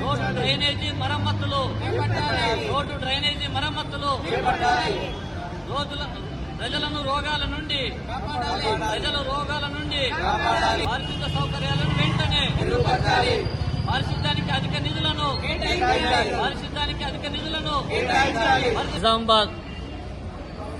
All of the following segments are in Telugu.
రోడ్డు డ్రైనేజీ మరమ్మతులు రోడ్డు డ్రైనేజీ మరమ్మతులు రోజుల ప్రజలను రోగాల నుండి ప్రజల రోగాల నుండి పారిశుద్ధ సౌకర్యాలను వెంటనే పారిశుద్ధ్యానికి అధిక నిధులను పారిశుద్ధ్యానికి అధిక నిధులను నిజామాబాద్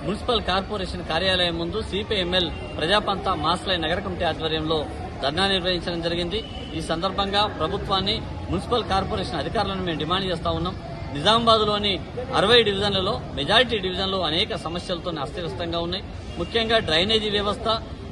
మున్సిపల్ కార్పొరేషన్ కార్యాలయం ముందు సిపిఎంఎల్ ప్రజాపంత మాస్లై నగర కమిటీ ఆధ్వర్యంలో ధర్నా నిర్వహించడం జరిగింది. ఈ సందర్భంగా ప్రభుత్వాన్ని మున్సిపల్ కార్పొరేషన్ అధికారులను మేము డిమాండ్ చేస్తా ఉన్నాం. నిజామాబాద్లోని అరవై డివిజన్లలో మెజారిటీ డివిజన్లు అనేక సమస్యలతో అస్తవ్యస్తంగా ఉన్నాయి. ముఖ్యంగా డ్రైనేజీ వ్యవస్థ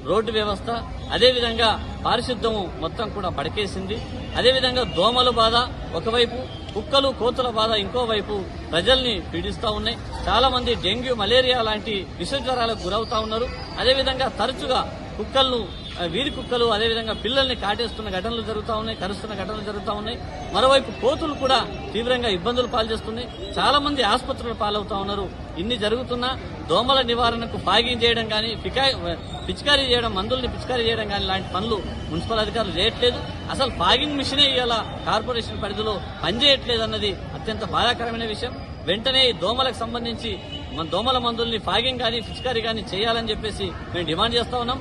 రోడ్డు వ్యవస్థ అదేవిధంగా పారిశుద్ధ్యము మొత్తం కూడా పడకేసింది. అదేవిధంగా దోమల బాధ ఒకవైపు కుక్కలు కోతుల బాధ ఇంకోవైపు ప్రజల్ని పీడిస్తూ ఉన్నాయి. చాలా మంది డెంగ్యూ మలేరియా లాంటి విషజ్వరాలకు గురవుతా ఉన్నారు. అదేవిధంగా తరచుగా కుక్కలను వీధి కుక్కలు అదేవిధంగా పిల్లల్ని కాటేస్తున్న ఘటనలు జరుగుతూ ఉన్నాయి కరుస్తున్న ఘటనలు జరుగుతూ ఉన్నాయి. మరోవైపు కోతులు కూడా తీవ్రంగా ఇబ్బందులు పాల్చేస్తున్నాయి చాలా మంది ఆసుపత్రులు పాలవుతా ఉన్నారు. ఇన్ని జరుగుతున్నా దోమల నివారణకు ఫాగింగ్ చేయడం కానీ పిచికారీ చేయడం మందుల్ని పిచికారీ చేయడం కానీ లాంటి పనులు మున్సిపల్ అధికారులు చేయట్లేదు. అసలు ఫాగింగ్ మిషనే ఇవాళ కార్పొరేషన్ పరిధిలో పనిచేయట్లేదు అన్నది అత్యంత బాధాకరమైన విషయం. వెంటనే ఈ దోమలకు సంబంధించి మన దోమల మందుల్ని ఫాగింగ్ కానీ పిచికారీ కానీ చేయాలని చెప్పేసి మేము డిమాండ్ చేస్తా ఉన్నాం.